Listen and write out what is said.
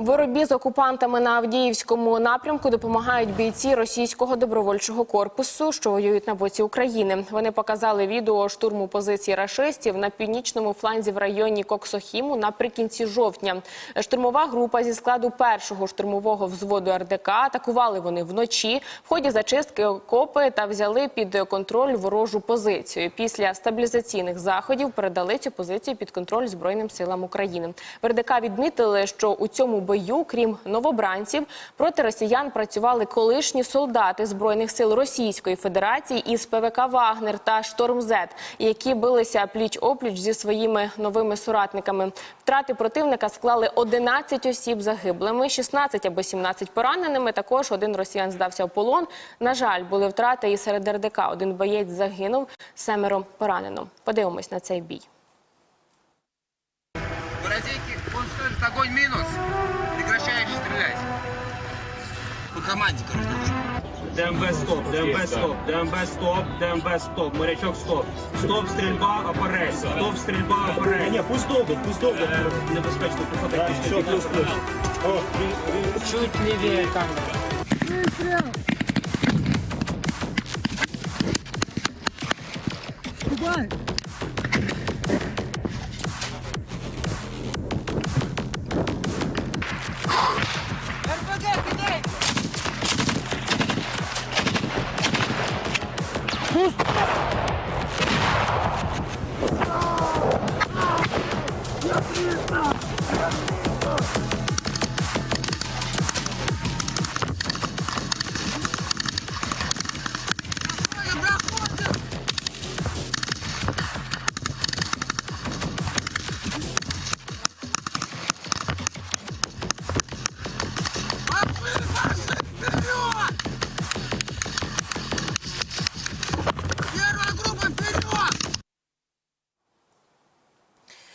Боротьбі з окупантами на Авдіївському напрямку допомагають бійці російського добровольчого корпусу, що воюють на боці України. Вони показали відео штурму позицій рашистів на північному фланзі в районі Коксохіму наприкінці жовтня. Штурмова група зі складу першого штурмового взводу РДК атакували вони вночі в ході зачистки окопи та взяли під контроль ворожу позицію. Після стабілізаційних заходів передали цю позицію під контроль Збройним силам України. В РДК відмітили, що у цьому бою, крім новобранців, проти росіян працювали колишні солдати збройних сил Російської Федерації із ПВК Вагнер та Шторм Зет, які билися пліч опліч зі своїми новими соратниками. Втрати противника склали 11 осіб загиблими, 16 або 17 пораненими. Також один росіян здався в полон. На жаль, були втрати і серед РДК. Один боєць загинув, семеро поранено. Подивимось на цей бій. Борозейки, он скажет, огонь минус, По команде, короче. ДМБ стоп, ДМБ стоп, ДМБ стоп, ДМБ стоп, морячок стоп. Стоп, стрільба, операція. Стоп, стрільба, операція. Ні, пусть довго, пусть довго. Небезпечно походити. Що, плюс, плюс. Чуть левее камеры. РПГ Yes, yes, yes.